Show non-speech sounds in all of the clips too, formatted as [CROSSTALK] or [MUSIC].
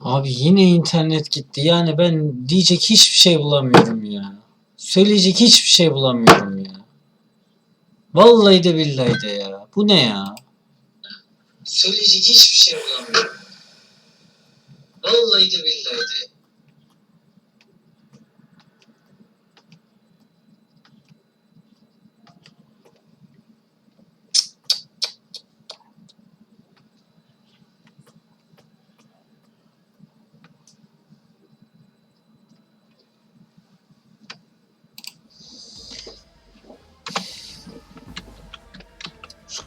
Abi yine internet gitti. Yani ben diyecek hiçbir şey bulamıyorum ya. Söyleyecek hiçbir şey bulamıyorum ya. Vallahi de billahi de ya. Bu ne ya? Söyleyecek hiçbir şey bulamıyorum. Vallahi de billahi de.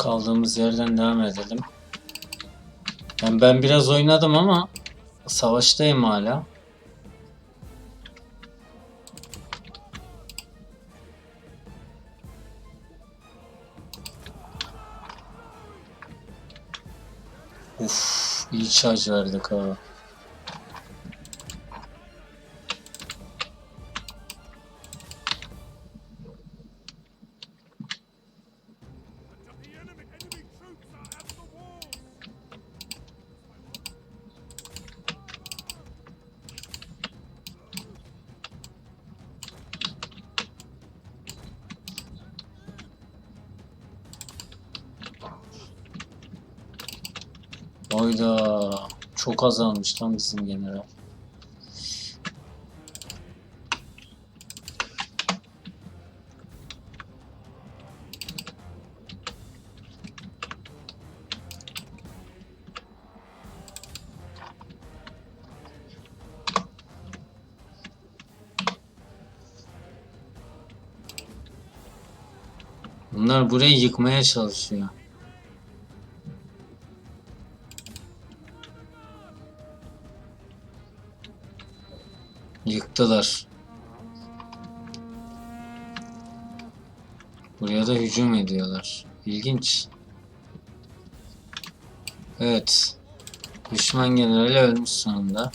Kaldığımız yerden devam edelim. Yani ben biraz oynadım ama savaştayım hala. Uf, iyi charge verdik ha. Çok azalmış lan bizim general. Bunlar burayı yıkmaya çalışıyor. Yıktılar. Buraya da hücum ediyorlar. İlginç. Evet. Düşman generali ölmüş sonunda.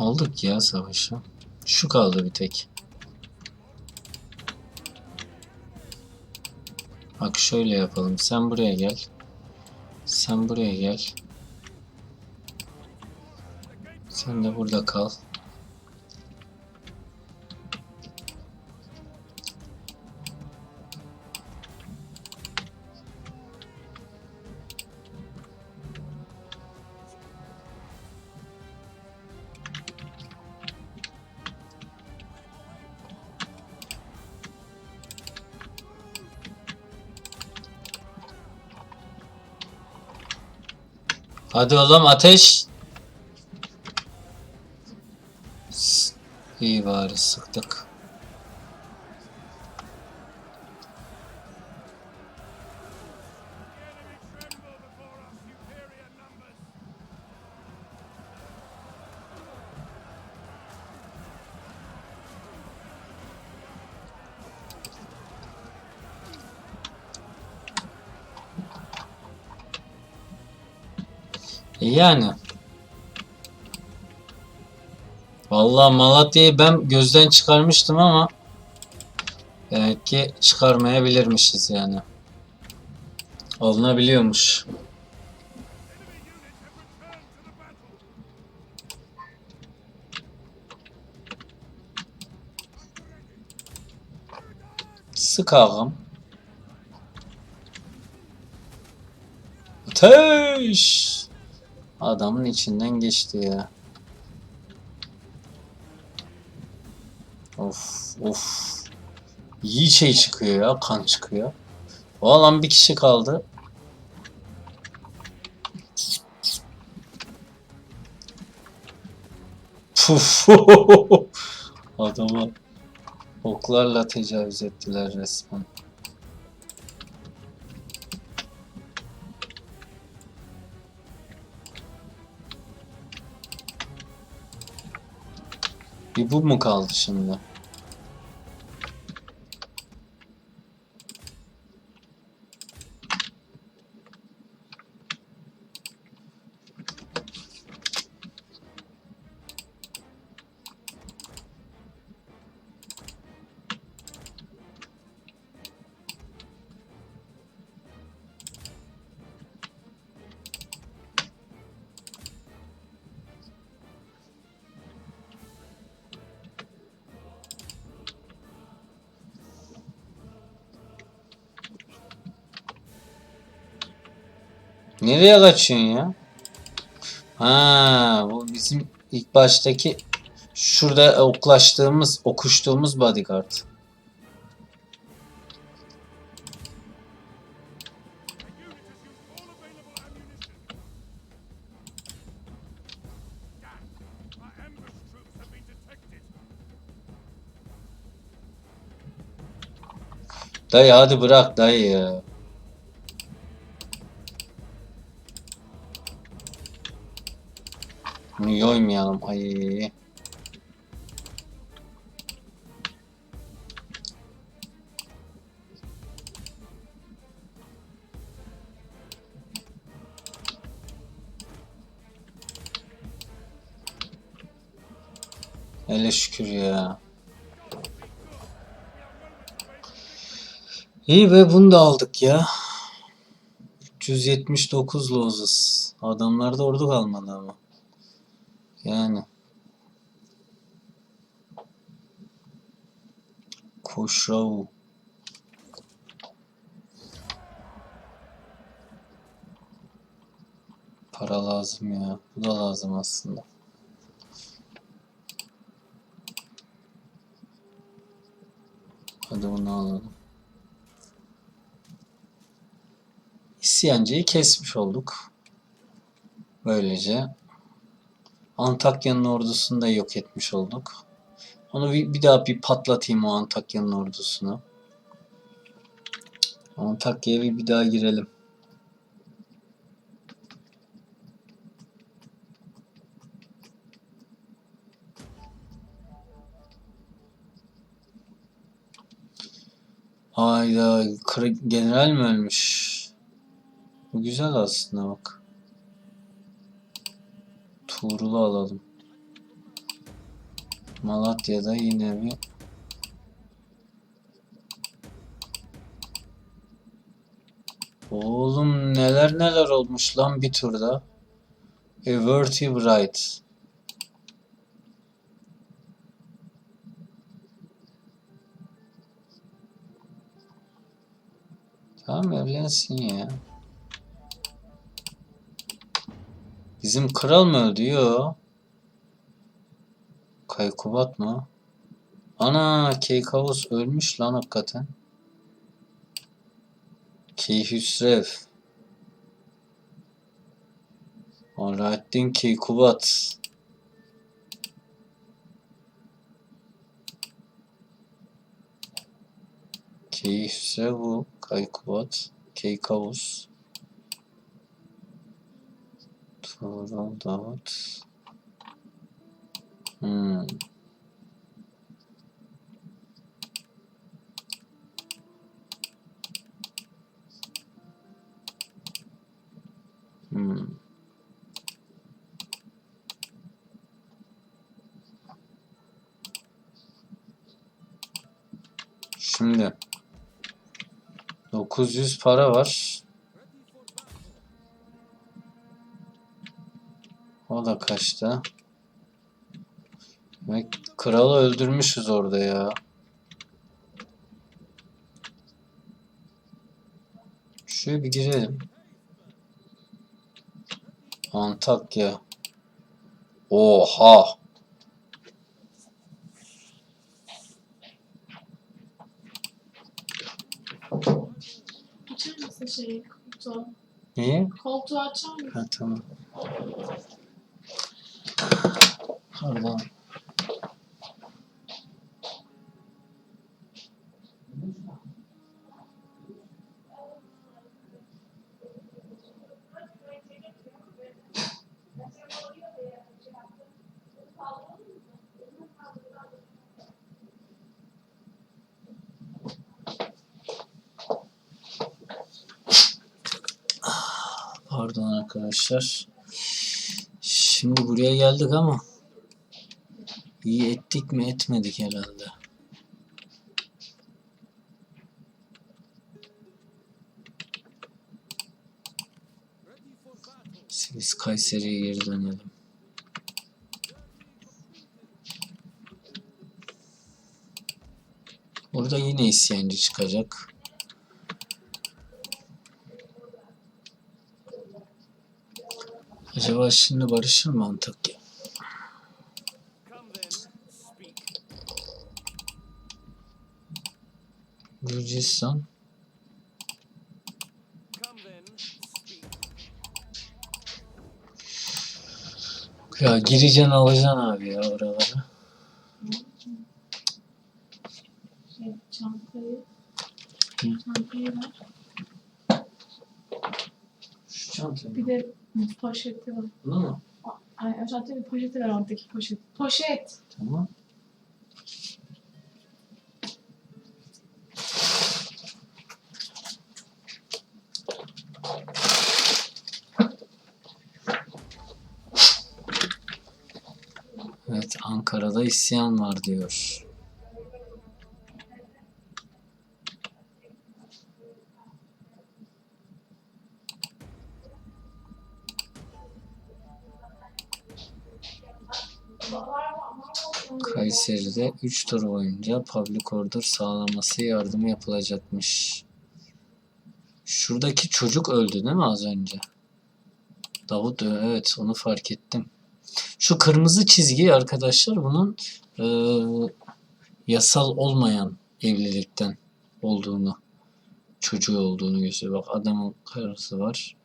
Aldık ya savaşı. Şu kaldı bir tek. Bak şöyle yapalım. Sen buraya gel. Sen buraya gel. Sen de burada kal. Hadi oğlum ateş. İyi bari sıktık. Yani. Vallahi Malatya'yı ben gözden çıkarmıştım ama demek ki çıkarmayabilirmişiz yani. Alınabiliyormuş. Sık. Ateş! Adamın içinden geçti ya. Of of. İyi şey çıkıyor ya. Kan çıkıyor. O alan bir kişi kaldı. Puf. [LAUGHS] Adama oklarla tecavüz ettiler resmen. Bir bu mu kaldı şimdi? Nereye kaçıyorsun ya? Ha, bu bizim ilk baştaki şurada oklaştığımız, okuştuğumuz bodyguard. Dayı hadi bırak dayı ya. Bunu yoymayalım. Ay. Hele şükür ya. İyi be bunu da aldık ya. 379 lozes. Adamlarda ordu kalmadı ama. Yani. Koşrav. Para lazım ya. Bu da lazım aslında. Hadi bunu alalım. İsyancıyı kesmiş olduk. Böylece Antakya'nın ordusunu da yok etmiş olduk. Onu bir, bir daha bir patlatayım o Antakya'nın ordusunu. Antakya'ya bir, bir daha girelim. Hayda, general mi ölmüş? Bu güzel aslında bak. Tuğrul'u alalım. Malatya'da yine bir Oğlum neler neler olmuş lan bir turda. Everty Bright. Tamam evlensin ya. Bizim kral mı öldü? Yo. Kaykubat mı? Ana Keykavus ölmüş lan hakikaten. Keyhüsrev. Alaaddin Keykubat. Keyhüsrevu, Kaykubat, Keykavus. Tuğrul Davut. Hmm. Hmm. Şimdi 900 para var. Kaçtı? Demek kralı öldürmüşüz orada ya. Şuraya bir girelim. Antakya. Oha! Açar mısın şeyi koltuğu? Niye? Koltuğu açar mısın? Ha tamam. Allah. Pardon arkadaşlar. Şimdi buraya geldik ama iyi ettik mi etmedik herhalde. Biz Kayseri'ye geri dönelim. Burada yine isyancı çıkacak. Acaba şimdi barışır mı Antakya? Gürcistan. Ya gireceksin alacaksın abi ya oralara. Şey, çantayı. Çantayı. Şu çantayı Bir de poşeti var. Bunu mu? Ay, o çantayı bir poşeti ver oradaki poşet. Poşet. Tamam. Evet, Ankara'da isyan var diyor. Kayseri'de 3 tur boyunca public order sağlaması yardımı yapılacakmış. Şuradaki çocuk öldü değil mi az önce? Davut evet onu fark ettim. Şu kırmızı çizgi arkadaşlar bunun eee, yasal olmayan evlilikten olduğunu çocuğu olduğunu gösteriyor. Bak adamın karısı var.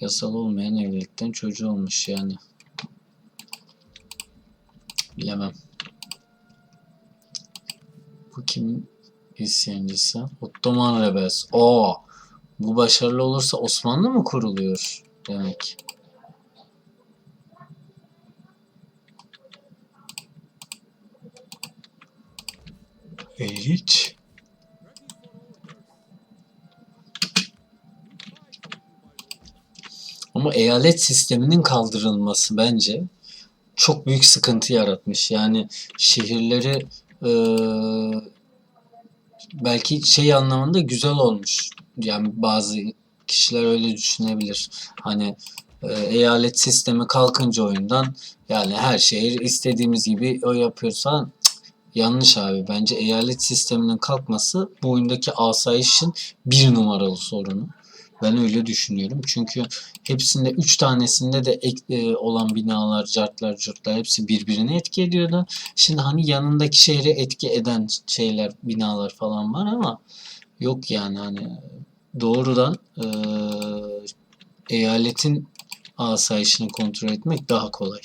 Yasal olmayan evlilikten çocuğu olmuş yani. Bilemem. Bu kimin isyancısı? Ottoman Rebels. Oo, bu başarılı olursa Osmanlı mı kuruluyor demek? Hiç. Ama eyalet sisteminin kaldırılması bence çok büyük sıkıntı yaratmış. Yani şehirleri eee, belki şey anlamında güzel olmuş. Yani bazı kişiler öyle düşünebilir. Hani e, eyalet sistemi kalkınca oyundan yani her şehir istediğimiz gibi o. Cık, yanlış abi. Bence eyalet sisteminin kalkması bu oyundaki asayişin bir numaralı sorunu. Ben öyle düşünüyorum. Çünkü hepsinde üç tanesinde de ek, e, olan binalar, cartlar, curtlar hepsi birbirini etki ediyordu. Şimdi hani yanındaki şehre etki eden şeyler, binalar falan var ama yok yani hani doğrudan e, eyaletin asayişini kontrol etmek daha kolay.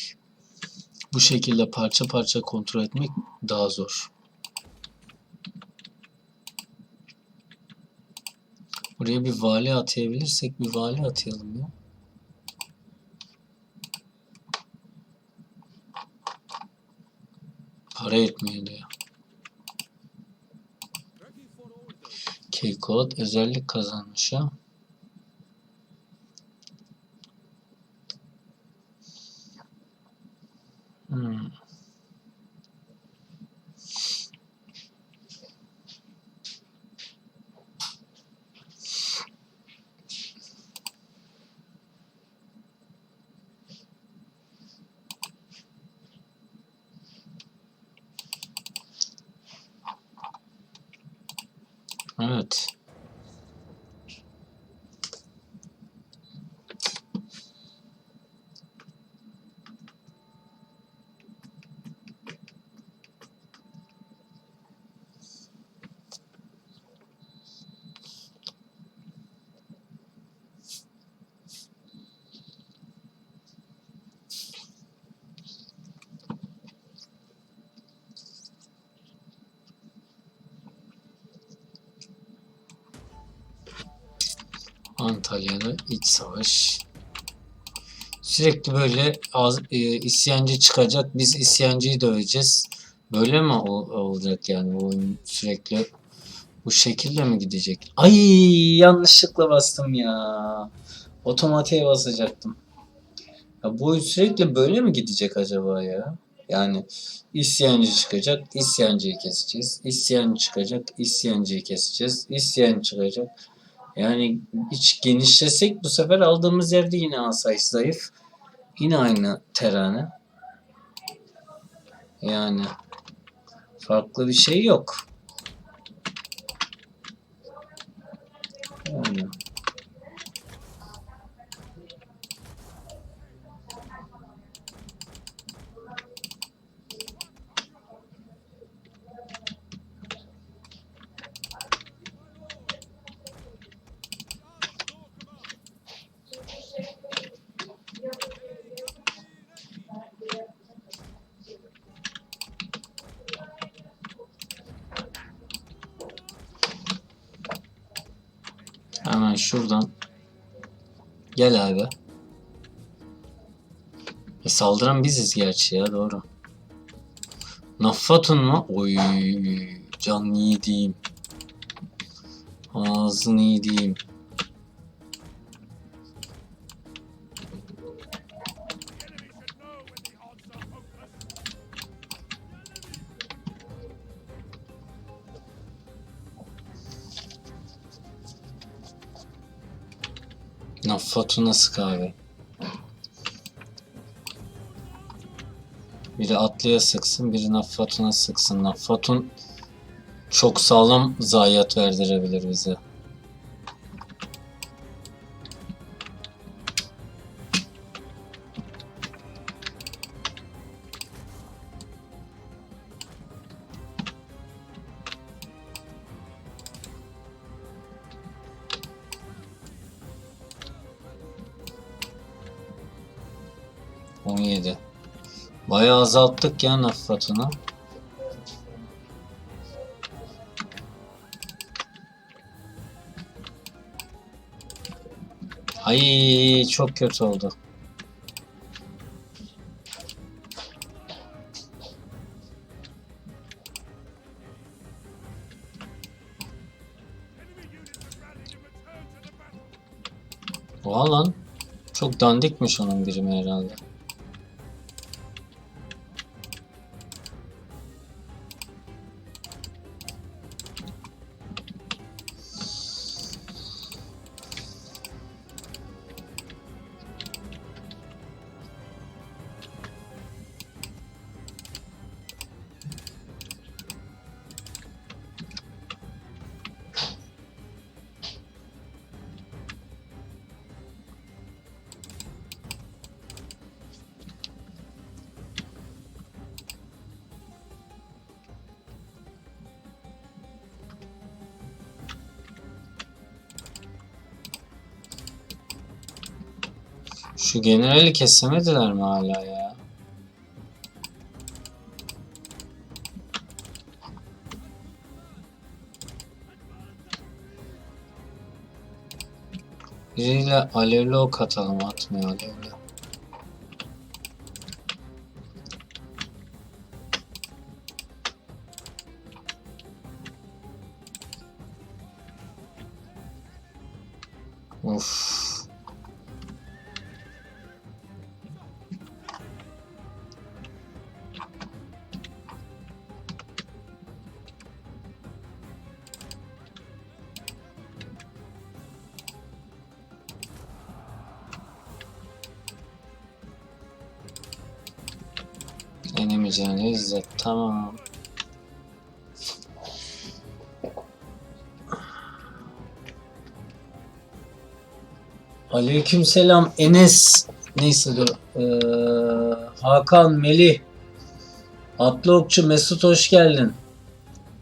Bu şekilde parça parça kontrol etmek daha zor. Buraya bir vali atayabilirsek bir vali atayalım ya. Para etmiyor diyor. K-Code özellik kazanmış ya. Hmm. Evet. Antalya'da iç savaş. Sürekli böyle az, e, isyancı çıkacak. Biz isyancıyı döveceğiz. Böyle mi ol- olacak yani bu oyun sürekli bu şekilde mi gidecek? Ay yanlışlıkla bastım ya. Otomatiğe basacaktım. Ya bu oyun sürekli böyle mi gidecek acaba ya? Yani isyancı çıkacak, isyancıyı keseceğiz. İsyan çıkacak, isyancıyı keseceğiz. İsyan çıkacak. Yani hiç genişlesek bu sefer aldığımız yerde yine asayiş zayıf. Yine aynı terane. Yani farklı bir şey yok. Yani. Şuradan. Gel abi. E saldıran biziz gerçi ya doğru. Naffatun mu? Oy can yediğim. Ağzını yediğim. Naffatun nasıl kahve? Biri atlıya sıksın, biri Naffatun'a sıksın. Naffatun çok sağlam zayiat verdirebilir bize. Azalttık ya Naffatun'u. Ay çok kötü oldu. Oha. Çok dandikmiş onun birimi herhalde. Şu generali kesemediler mi hala ya? Biriyle alevli ok atalım atmıyor alevli. Yenemeyeceğini İzzet tamam. Aleykümselam Enes. Neyse dur. Ee, Hakan, Melih. Atlı okçu Mesut hoş geldin.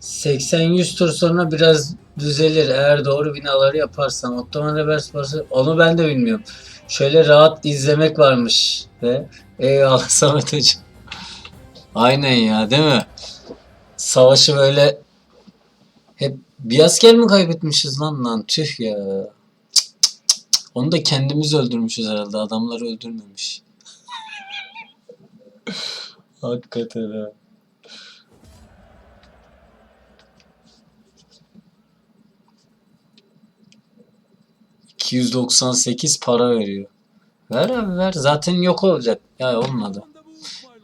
80-100 tur sonra biraz düzelir eğer doğru binaları yaparsan. Ottoman Rebels Barsı onu ben de bilmiyorum. Şöyle rahat izlemek varmış ve eyvallah [LAUGHS] Samet Hocam. Aynen ya değil mi? Savaşı böyle hep bir asker mi kaybetmişiz lan lan tüh ya. Onu da kendimiz öldürmüşüz herhalde. Adamları öldürmemiş. [LAUGHS] Hakikaten ha. 298 para veriyor. Ver abi ver. Zaten yok olacak. Ya olmadı.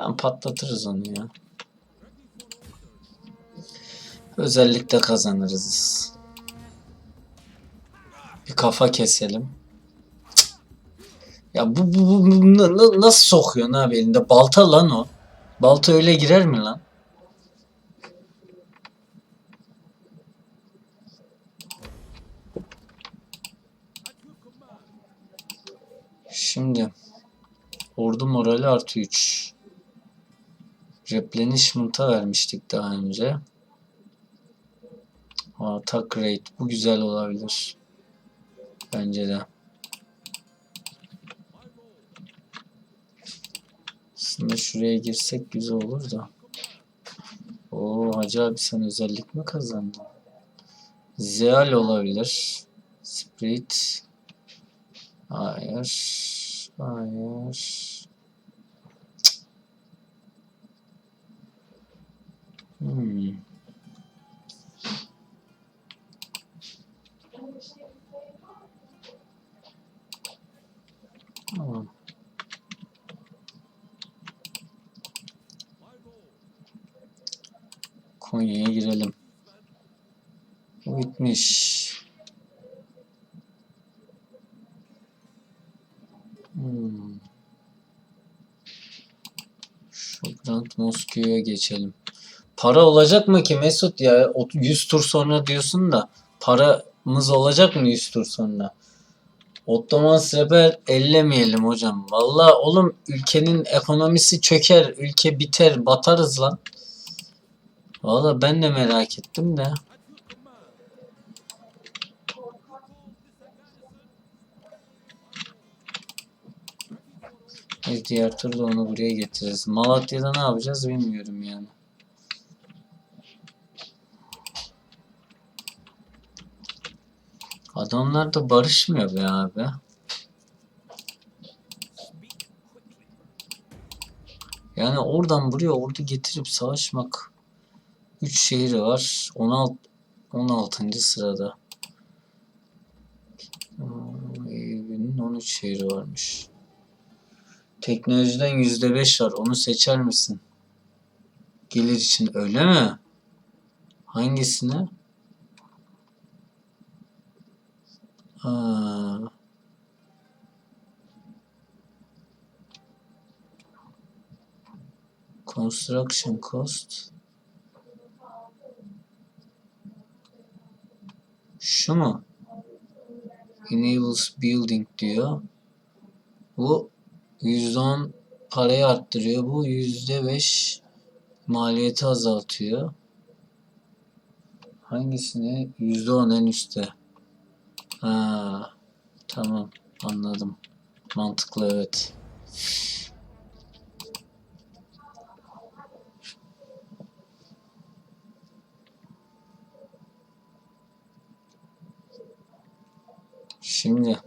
Ben patlatırız onu ya. Özellikle kazanırız. Bir kafa keselim. Ya bu, bu, bu, bu na- na- nasıl sokuyorsun abi elinde? Balta lan o. Balta öyle girer mi lan? Şimdi ordu morali artı 3. Replenishment'a vermiştik daha önce. Attack rate. Bu güzel olabilir. Bence de. Aslında şuraya girsek güzel olur da. Oo Hacı abi sen özellik mi kazandın? Zeal olabilir. Spirit. Hayır. Hayır. Hmm. Konya'ya girelim. Bu bitmiş. Hmm. Şu Grand Mosque'ye geçelim. Para olacak mı ki Mesut ya? O 100 tur sonra diyorsun da paramız olacak mı 100 tur sonra? Ottoman Sefer ellemeyelim hocam. Valla oğlum ülkenin ekonomisi çöker, ülke biter, batarız lan. Valla ben de merak ettim de. Biz diğer turda onu buraya getiririz. Malatya'da ne yapacağız bilmiyorum yani. Adamlar da barışmıyor be abi. Yani oradan buraya ordu getirip savaşmak 3 şehri var. 16 16. sırada. Eyüp'ün 13 şehri varmış. Teknolojiden %5 var. Onu seçer misin? Gelir için öyle mi? Hangisine? Construction cost. Şu mu? Enables building diyor. Bu %10 parayı arttırıyor. Bu %5 maliyeti azaltıyor. Hangisine? %10 en üstte. Ha, tamam anladım. Mantıklı evet. Şimdi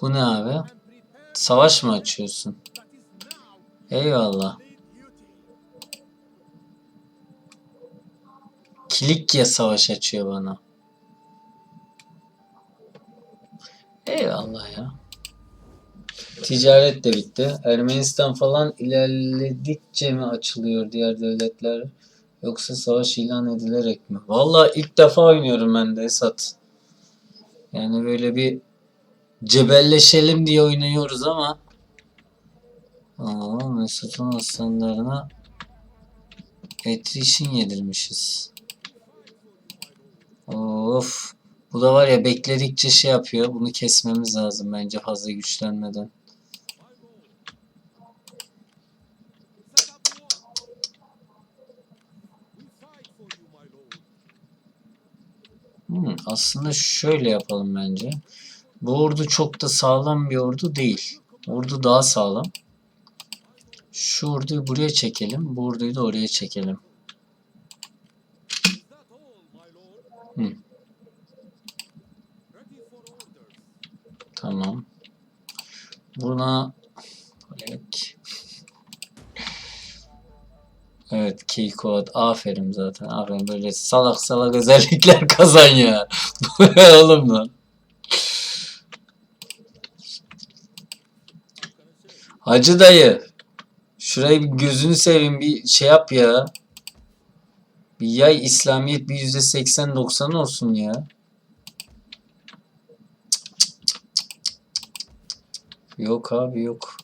bu ne abi? Savaş mı açıyorsun? Eyvallah. Kilikya savaş açıyor bana. Eyvallah ya. Ticaret de bitti. Ermenistan falan ilerledikçe mi açılıyor diğer devletler? Yoksa savaş ilan edilerek mi? Vallahi ilk defa oynuyorum ben de Esat. Yani böyle bir cebelleşelim diye oynuyoruz ama Aa, Mesut'un aslanlarına Etrişin yedirmişiz. Of. Bu da var ya bekledikçe şey yapıyor. Bunu kesmemiz lazım bence fazla güçlenmeden. Hmm, aslında şöyle yapalım bence. Bu ordu çok da sağlam bir ordu değil. Ordu daha sağlam. Şu orduyu buraya çekelim. Bu orduyu da oraya çekelim. Orders. Tamam. Buna Black. Evet Keycode aferin zaten aferin böyle salak salak özellikler [LAUGHS] kazan ya. Oğlum lan? Hacı dayı. Şurayı bir gözünü seveyim bir şey yap ya. Bir yay İslamiyet bir yüzde seksen doksan olsun ya. Yok abi yok.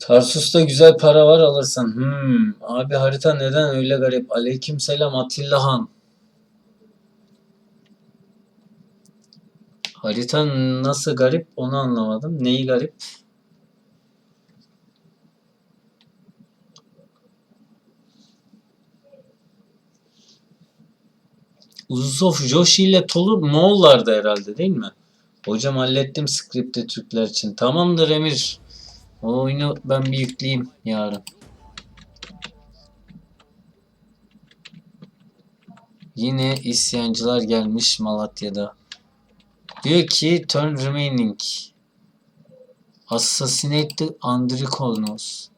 Tarsus'ta güzel para var alırsan. Hmm. Abi harita neden öyle garip? Aleykümselam Atilla Han. Harita nasıl garip onu anlamadım. Neyi garip? Uzusof Joshi ile Tolu Moğollardı herhalde değil mi? Hocam hallettim skripti Türkler için. Tamamdır Emir. O oyunu ben bir yükleyeyim yarın. Yine isyancılar gelmiş Malatya'da. Diyor ki turn remaining. Assassinate the Andrikonos.